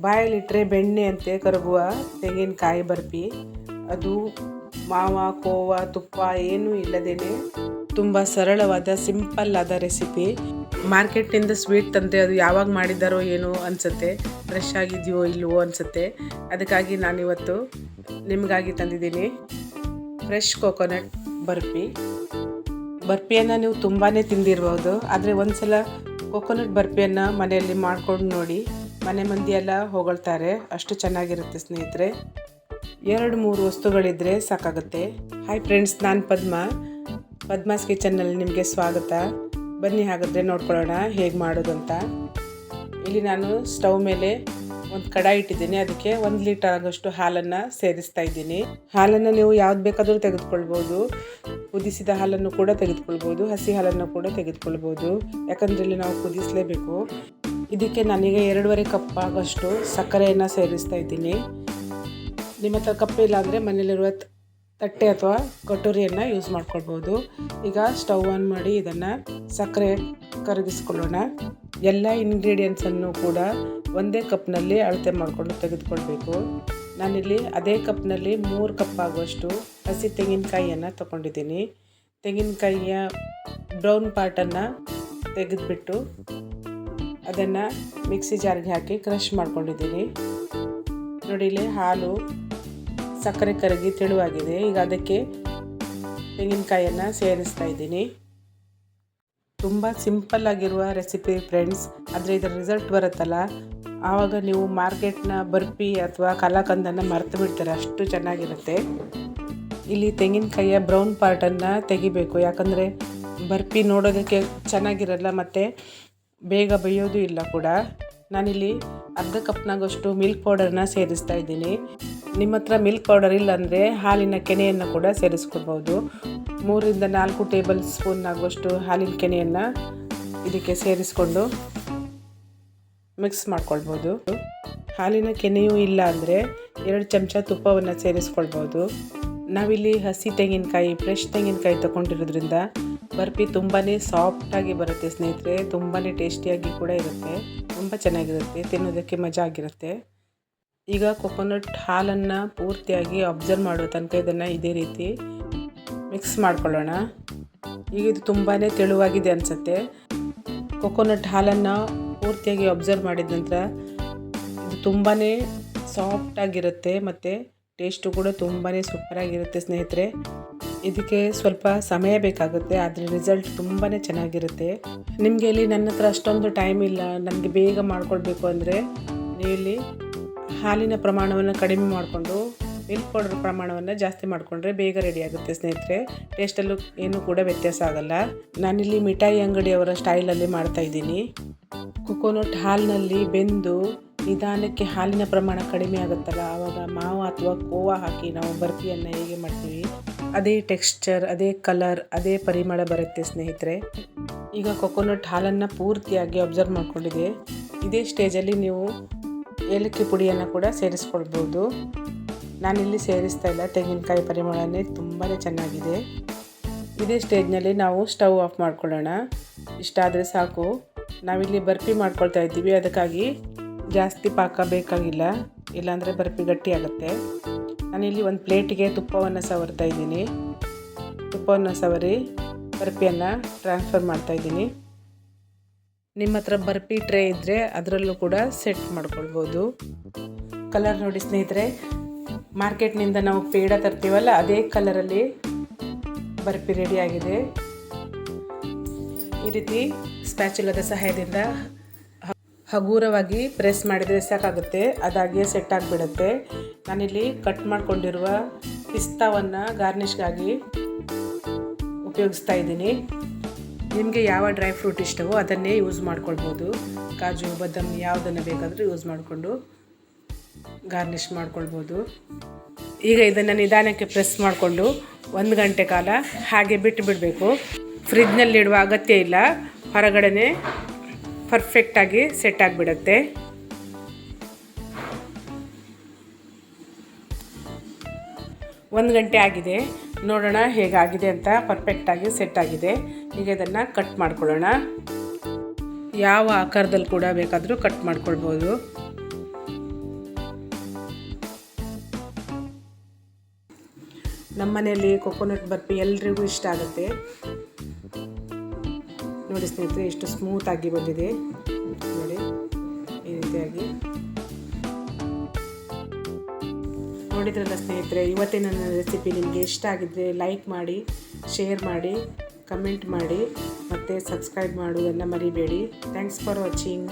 ಬಾಯಲ್ಲಿಟ್ಟರೆ ಬೆಣ್ಣೆ ಅಂತೆ ಕರಗುವ ತೆಂಗಿನಕಾಯಿ ಬರ್ಫಿ ಅದು ಮಾವ, ಕೋವ, ತುಪ್ಪ ಏನೂ ಇಲ್ಲದೇನೆ ತುಂಬ ಸರಳವಾದ ಸಿಂಪಲ್ ಆದ ರೆಸಿಪಿ ಮಾರ್ಕೆಟ್ನಿಂದ ಸ್ವೀಟ್ ತಂದರೆ ಅದು ಯಾವಾಗ ಮಾಡಿದ್ದಾರೋ ಏನೋ ಅನಿಸುತ್ತೆ. ಫ್ರೆಶ್ ಆಗಿದೆಯೋ ಇಲ್ವೋ ಅನಿಸುತ್ತೆ. ಅದಕ್ಕಾಗಿ ನಾನಿವತ್ತು ನಿಮಗಾಗಿ ತಂದಿದ್ದೀನಿ ಫ್ರೆಶ್ ಕೋಕೋನಟ್ ಬರ್ಫಿ ಬರ್ಫಿಯನ್ನು ನೀವು ತುಂಬಾ ತಿಂದಿರ್ಬೋದು. ಆದರೆ ಒಂದು ಸಲ ಕೋಕೋನಟ್ ಬರ್ಪಿಯನ್ನು ಮನೆಯಲ್ಲಿ ಮಾಡ್ಕೊಂಡು ನೋಡಿ. ಮನೆ ಮಂದಿಯೆಲ್ಲ ಹೊಗಳ್ತಾರೆ. ಅಷ್ಟು ಚೆನ್ನಾಗಿರುತ್ತೆ ಸ್ನೇಹಿತರೆ. ಎರಡು, ಮೂರು ವಸ್ತುಗಳಿದ್ದರೆ ಸಾಕಾಗುತ್ತೆ. ಹಾಯ್ ಫ್ರೆಂಡ್ಸ್ ನಾನು ಪದ್ಮ. ಪದ್ಮಾಸ್ ಕಿಚನ್ನಲ್ಲಿ ನಿಮಗೆ ಸ್ವಾಗತ. ಬನ್ನಿ ಹಾಗಾದರೆ ನೋಡ್ಕೊಳ್ಳೋಣ ಹೇಗೆ ಮಾಡೋದು ಅಂತ ಇಲ್ಲಿ ನಾನು ಸ್ಟವ್ ಮೇಲೆ ಒಂದು ಕಡಾಯಿ ಇಟ್ಟಿದ್ದೀನಿ. ಅದಕ್ಕೆ ಒಂದು ಲೀಟರ್ ಆಗೋಷ್ಟು ಹಾಲನ್ನು ಸೇರಿಸ್ತಾ ಇದ್ದೀನಿ. ಹಾಲನ್ನು ನೀವು ಯಾವ್ದು ಬೇಕಾದರೂ ತೆಗೆದುಕೊಳ್ಬೋದು. ಕುದಿಸಿದ ಹಾಲನ್ನು ಕೂಡ ತೆಗೆದುಕೊಳ್ಬೋದು. ಹಸಿ ಹಾಲನ್ನು ಕೂಡ ತೆಗೆದುಕೊಳ್ಬೋದು. ಯಾಕಂದರೆ ಇಲ್ಲಿ ನಾವು ಕುದಿಸಲೇಬೇಕು. ಇದಕ್ಕೆ ನನಗೆ ಎರಡೂವರೆ ಕಪ್ ಆಗೋಷ್ಟು ಸಕ್ಕರೆಯನ್ನು ಸೇರಿಸ್ತಾ ಇದ್ದೀನಿ. ನಿಮ್ಮ ಹತ್ರ ಕಪ್ ಇಲ್ಲ ಅಂದರೆ ಮನೇಲಿರುವ ತಟ್ಟೆ ಅಥವಾ ಕಟೋರಿಯನ್ನು ಯೂಸ್ ಮಾಡ್ಕೊಳ್ಬೋದು. ಈಗ ಸ್ಟವ್ ಆನ್ ಮಾಡಿ ಇದನ್ನು ಸಕ್ಕರೆ ಕರಗಿಸ್ಕೊಳ್ಳೋಣ. ಎಲ್ಲ ಇಂಗ್ರೀಡಿಯೆಂಟ್ಸನ್ನು ಕೂಡ ಒಂದೇ ಕಪ್ನಲ್ಲಿ ಅಳತೆ ಮಾಡಿಕೊಂಡು ತೆಗೆದುಕೊಳ್ಬೇಕು. ನಾನಿಲ್ಲಿ ಅದೇ ಕಪ್ನಲ್ಲಿ ಮೂರು ಕಪ್ ಆಗುವಷ್ಟು ಹಸಿ ತೆಂಗಿನಕಾಯಿಯನ್ನು ತಗೊಂಡಿದ್ದೀನಿ. ತೆಂಗಿನಕಾಯಿಯ ಬ್ರೌನ್ ಪಾರ್ಟನ್ನು ತೆಗೆದುಬಿಟ್ಟು ಅದನ್ನು ಮಿಕ್ಸಿ ಜಾರಿಗೆ ಹಾಕಿ ಕ್ರಷ್ ಮಾಡ್ಕೊಂಡಿದ್ದೀನಿ ನೋಡಿ, ಇಲ್ಲಿ ಹಾಲು ಸಕ್ಕರೆ ಕರಗಿ ತೆಳುವಾಗಿದೆ. ಈಗ ಅದಕ್ಕೆ ತೆಂಗಿನಕಾಯಿಯನ್ನು ಸೇರಿಸ್ತಾ ಇದ್ದೀನಿ. ತುಂಬ ಸಿಂಪಲ್ ಆಗಿರುವ ರೆಸಿಪಿ ಫ್ರೆಂಡ್ಸ್. ಆದರೆ ಇದರ ರಿಸಲ್ಟ್ ಬರುತ್ತಲ್ಲ. ಆವಾಗ ನೀವು ಮಾರ್ಕೆಟ್ನ ಬರ್ಫಿ ಅಥವಾ ಕಲಾಕಂದನ್ನು ಮರೆತು ಬಿಡ್ತಾರೆ. ಅಷ್ಟು ಚೆನ್ನಾಗಿರುತ್ತೆ. ಇಲ್ಲಿ ತೆಂಗಿನಕಾಯಿಯ ಬ್ರೌನ್ ಪಾರ್ಟನ್ನು ತೆಗಿಬೇಕು. ಯಾಕಂದರೆ ಬರ್ಫಿ ನೋಡೋದಕ್ಕೆ ಚೆನ್ನಾಗಿರಲ್ಲ, ಮತ್ತು ಬೇಗ ಬೇಯೋದು ಇಲ್ಲ ಕೂಡ. ನಾನಿಲ್ಲಿ ಅರ್ಧ ಕಪ್ನಾಗಷ್ಟು ಮಿಲ್ಕ್ ಪೌಡರ್ನ ಸೇರಿಸ್ತಾ ಇದ್ದೀನಿ. ನಿಮ್ಮ ಹತ್ರ ಮಿಲ್ಕ್ ಪೌಡರ್ ಇಲ್ಲಾಂದರೆ ಹಾಲಿನ ಕೆನೆಯನ್ನು ಕೂಡ ಸೇರಿಸ್ಕೊಳ್ಬೋದು ಮೂರಿಂದ ನಾಲ್ಕು ಟೇಬಲ್ ಸ್ಪೂನ್ ಆಗುವಷ್ಟು ಹಾಲಿನ ಕೆನೆಯನ್ನು ಇದಕ್ಕೆ ಸೇರಿಸ್ಕೊಂಡು ಮಿಕ್ಸ್ ಮಾಡ್ಕೊಳ್ಬೋದು. ಹಾಲಿನ ಕೆನೆಯೂ ಇಲ್ಲ ಅಂದರೆ ಎರಡು ಚಮಚ ತುಪ್ಪವನ್ನು ಸೇರಿಸ್ಕೊಳ್ಬೋದು. ನಾವಿಲ್ಲಿ ಹಸಿ ತೆಂಗಿನಕಾಯಿ ಫ್ರೆಶ್ ತೆಂಗಿನಕಾಯಿ ತಗೊಂಡಿರೋದ್ರಿಂದ ಬರ್ಫಿ ತುಂಬಾ ಸಾಫ್ಟಾಗಿ ಬರುತ್ತೆ ಸ್ನೇಹಿತರೆ. ತುಂಬಾ ಟೇಸ್ಟಿಯಾಗಿ ಕೂಡ ಇರುತ್ತೆ. ತುಂಬ ಚೆನ್ನಾಗಿರುತ್ತೆ. ತಿನ್ನೋದಕ್ಕೆ ಮಜಾ ಆಗಿರುತ್ತೆ. ಈಗ ಕೊಕೊನಟ್ ಹಾಲನ್ನು ಪೂರ್ತಿಯಾಗಿ ಅಬ್ಸರ್ವ್ ಮಾಡೋ ತನಕ ಇದನ್ನು ಇದೇ ರೀತಿ ಮಿಕ್ಸ್ ಮಾಡ್ಕೊಳ್ಳೋಣ. ಈಗ ಇದು ತುಂಬಾ ತೆಳುವಾಗಿದೆ ಅನಿಸುತ್ತೆ. ಕೊಕೊನಟ್ ಹಾಲನ್ನು ಪೂರ್ತಿಯಾಗಿ ಅಬ್ಸರ್ವ್ ಮಾಡಿದ ನಂತರ ಇದು ತುಂಬಾ ಸಾಫ್ಟಾಗಿರುತ್ತೆ ಮತ್ತು ಟೇಸ್ಟು ಕೂಡ ತುಂಬಾ ಸೂಪರಾಗಿರುತ್ತೆ ಸ್ನೇಹಿತರೆ. ಇದಕ್ಕೆ ಸ್ವಲ್ಪ ಸಮಯ ಬೇಕಾಗುತ್ತೆ, ಆದರೆ ರಿಸಲ್ಟ್ ತುಂಬಾ ಚೆನ್ನಾಗಿರುತ್ತೆ. ನಿಮಗೆ ಇಲ್ಲಿ ನನ್ನ ಹತ್ರ ಅಷ್ಟೊಂದು ಟೈಮ್ ಇಲ್ಲ, ನನಗೆ ಬೇಗ ಮಾಡ್ಕೊಳ್ಬೇಕು ಅಂದರೆ ನೀವಿಲ್ಲಿ ಹಾಲಿನ ಪ್ರಮಾಣವನ್ನು ಕಡಿಮೆ ಮಾಡಿಕೊಂಡು ಮಿಲ್ಕ್ ಪೌಡರ್ ಪ್ರಮಾಣವನ್ನು ಜಾಸ್ತಿ ಮಾಡಿಕೊಂಡ್ರೆ ಬೇಗ ರೆಡಿ ಆಗುತ್ತೆ ಸ್ನೇಹಿತರೆ. ಟೇಸ್ಟಲ್ಲೂ ಏನೂ ಕೂಡ ವ್ಯತ್ಯಾಸ ಆಗಲ್ಲ. ನಾನಿಲ್ಲಿ ಮಿಠಾಯಿ ಅಂಗಡಿಯವರ ಸ್ಟೈಲಲ್ಲಿ ಮಾಡ್ತಾ ಇದ್ದೀನಿ. ಕೊಕೊನಟ್ ಹಾಲಿನಲ್ಲಿ ಬೆಂದು ನಿಧಾನಕ್ಕೆ ಹಾಲಿನ ಪ್ರಮಾಣ ಕಡಿಮೆ ಆಗುತ್ತಲ್ಲ, ಆವಾಗ ಮಾವು ಅಥವಾ ಕೋವಾ ಹಾಕಿ ನಾವು ಬರ್ಫಿಯನ್ನು ಹೇಗೆ ಮಾಡ್ತೀವಿ ಅದೇ ಟೆಕ್ಸ್ಚರ್ ಅದೇ ಕಲರ್ ಅದೇ ಪರಿಮಳ ಬರುತ್ತೆ ಸ್ನೇಹಿತರೆ. ಈಗ ಕೊಕೊನಟ್ ಹಾಲನ್ನು ಪೂರ್ತಿಯಾಗಿ ಅಬ್ಸರ್ವ್ ಮಾಡ್ಕೊಂಡಿದೆ ಇದೇ ಸ್ಟೇಜಲ್ಲಿ ನೀವು ಏಲಕ್ಕಿ ಪುಡಿಯನ್ನು ಕೂಡ ಸೇರಿಸ್ಕೊಳ್ಬೋದು. ನಾನಿಲ್ಲಿ ಸೇರಿಸ್ತಾ ಇಲ್ಲ, ತೆಂಗಿನಕಾಯಿ ಪರಿಮಳನೇ ತುಂಬಾ ಚೆನ್ನಾಗಿದೆ. ಇದೇ ಸ್ಟೇಜ್ನಲ್ಲಿ ನಾವು ಸ್ಟವ್ ಆಫ್ ಮಾಡ್ಕೊಳ್ಳೋಣ. ಇಷ್ಟಾದರೆ ಸಾಕು. ನಾವಿಲ್ಲಿ ಬರ್ಫಿ ಮಾಡ್ಕೊಳ್ತಾ ಇದ್ದೀವಿ, ಅದಕ್ಕಾಗಿ ಜಾಸ್ತಿ ಪಾಕ ಬೇಕಾಗಿಲ್ಲ. ಇಲ್ಲಾಂದರೆ ಬರ್ಫಿ ಗಟ್ಟಿ ಆಗುತ್ತೆ. ನಾನಿಲ್ಲಿ ಒಂದು ಪ್ಲೇಟಿಗೆ ತುಪ್ಪವನ್ನು ಸವರ್ತಾ ಇದ್ದೀನಿ. ತುಪ್ಪವನ್ನು ಸವರಿ ಬರ್ಫಿಯನ್ನು ಟ್ರಾನ್ಸ್ಫರ್ ಮಾಡ್ತಾ ಇದ್ದೀನಿ. ನಿಮ್ಮ ಹತ್ರ ಬರ್ಫಿ ಟ್ರೇ ಇದ್ದರೆ ಅದರಲ್ಲೂ ಕೂಡ ಸೆಟ್ ಮಾಡ್ಕೊಳ್ಬೋದು. ಕಲರ್ ನೋಡಿ ಸ್ನೇಹಿತರೆ, ಮಾರ್ಕೆಟ್ನಿಂದ ನಾವು ಪೇಡ ತರ್ತೀವಲ್ಲ, ಅದೇ ಕಲರಲ್ಲಿ ಬರ್ಫಿ ರೆಡಿಯಾಗಿದೆ ಈ ರೀತಿ ಸ್ಪ್ಯಾಚುಲದ ಸಹಾಯದಿಂದ ಹಗೂರವಾಗಿ ಪ್ರೆಸ್ ಮಾಡಿದರೆ ಸಾಕಾಗುತ್ತೆ ಅದಾಗಿಯೇ ಸೆಟ್ ಆಗಿಬಿಡುತ್ತೆ. ನಾನಿಲ್ಲಿ ಕಟ್ ಮಾಡಿಕೊಂಡಿರುವ ಪಿಸ್ತಾವನ್ನು ಗಾರ್ನಿಷ್ಗಾಗಿ ಉಪಯೋಗಿಸ್ತಾ ಇದ್ದೀನಿ. ನಿಮಗೆ ಯಾವ ಡ್ರೈ ಫ್ರೂಟ್ ಇಷ್ಟವೋ ಅದನ್ನೇ ಯೂಸ್ ಮಾಡ್ಕೊಳ್ಬೋದು. ಕಾಜು, ಬದಾಮಿ ಯಾವುದನ್ನು ಬೇಕಾದರೂ ಯೂಸ್ ಮಾಡಿಕೊಂಡು ಗಾರ್ನಿಷ್ ಮಾಡ್ಕೊಳ್ಬೋದು. ಈಗ ಇದನ್ನು ನಿಧಾನಕ್ಕೆ ಪ್ರೆಸ್ ಮಾಡಿಕೊಂಡು ಒಂದು ಗಂಟೆ ಕಾಲ ಹಾಗೆ ಬಿಟ್ಟು ಬಿಡಬೇಕು ಫ್ರಿಜ್ನಲ್ಲಿಡುವ ಅಗತ್ಯ ಇಲ್ಲ. ಹೊರಗಡೆನೇ ಪರ್ಫೆಕ್ಟಾಗಿ ಸೆಟ್ ಆಗಿಬಿಡುತ್ತೆ. ಒಂದು ಗಂಟೆ ಆಗಿದೆ. ನೋಡೋಣ ಹೇಗಾಗಿದೆ ಅಂತ ಪರ್ಫೆಕ್ಟಾಗಿ ಸೆಟ್ ಆಗಿದೆ. ಈಗ ಇದನ್ನು ಕಟ್ ಮಾಡ್ಕೊಳ್ಳೋಣ. ಯಾವ ಆಕಾರದಲ್ಲಿ ಕೂಡ ಬೇಕಾದರೂ ಕಟ್ ಮಾಡ್ಕೊಳ್ಬೋದು. ನಮ್ಮನೆಯಲ್ಲಿ ಕೊಕೊನಟ್ ಬರ್ಪಿ ಎಲ್ರಿಗೂ ಇಷ್ಟ ಆಗುತ್ತೆ. ನೋಡಿ ಸ್ನೇಹಿತರೆ, ಎಷ್ಟು ಸ್ಮೂತ್ ಆಗಿ ಬಂದಿದೆ. ನೋಡಿ, ಈ ರೀತಿಯಾಗಿ. ನೋಡಿದ್ರಲ್ಲ ಸ್ನೇಹಿತರೆ ಇವತ್ತಿನ ನನ್ನ ರೆಸಿಪಿ ನಿಮಗೆ ಇಷ್ಟ ಆಗಿದ್ದರೆ ಲೈಕ್ ಮಾಡಿ ಶೇರ್ ಮಾಡಿ ಕಮೆಂಟ್ ಮಾಡಿ, ಮತ್ತು ಸಬ್ಸ್ಕ್ರೈಬ್ ಮಾಡುವುದನ್ನು ಮರಿಬೇಡಿ. Thanks for watching